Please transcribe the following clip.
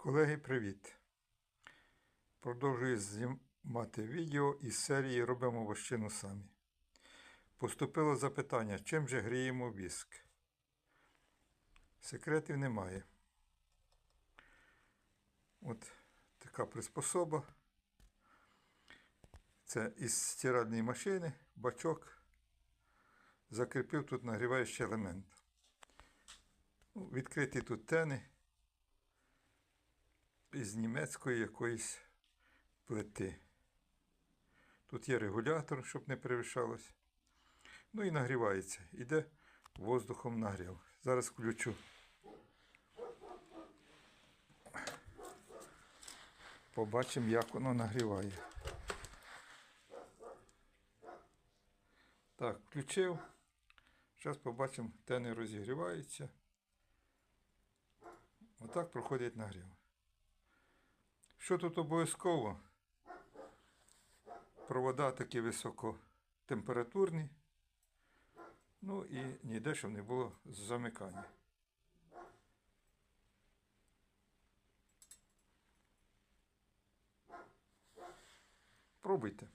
Колеги, привіт! Продовжую знімати відео із серії Робимо вощину самі. Поступило запитання, чим же гріємо віск? Секретів немає. От така приспособа. Це із стиральної машини, бачок. Закріпив тут нагріваючий елемент. Ну, Відкриті тут тени із німецької якоїсь плити. Тут є регулятор, щоб не перевищалось. Ну і нагрівається. Іде воздухом нагрів. Зараз включу. Побачимо, як воно нагріває. Так, включив. Зараз побачимо, тени розігріваються. Отак проходить нагрів. Що тут обов'язково? Провода такі високотемпературні. Ну і ніде, щоб не було замикання. Пробуйте.